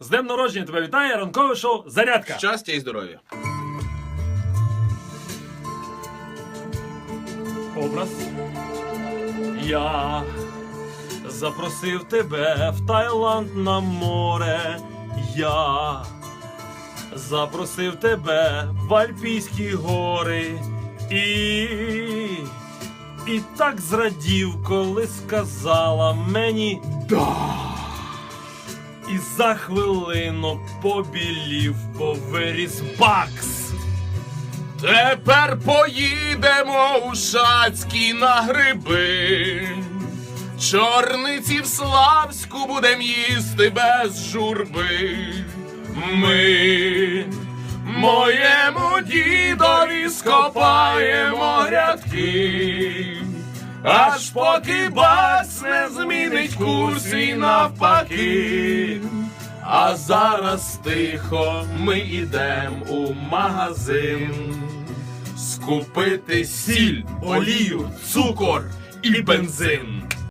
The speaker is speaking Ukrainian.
З днем народження тебе вітає ранкове шоу Зарядка. Щастя і здоров'я. Образ. Я запросив тебе в Таїланд на море. Я запросив тебе в Альпійські гори. І, і так зрадів, коли сказала мені да. І за хвилину побілів, бо виріс бакс. Тепер поїдемо у Шацькі на гриби. Чорниці в Славську будем їсти без журби. Ми моєму дідові скопаємо грядки. Аж поки бас не змінить курс і навпаки. А зараз тихо ми йдемо у магазин скупити сіль, олію, цукор і бензин.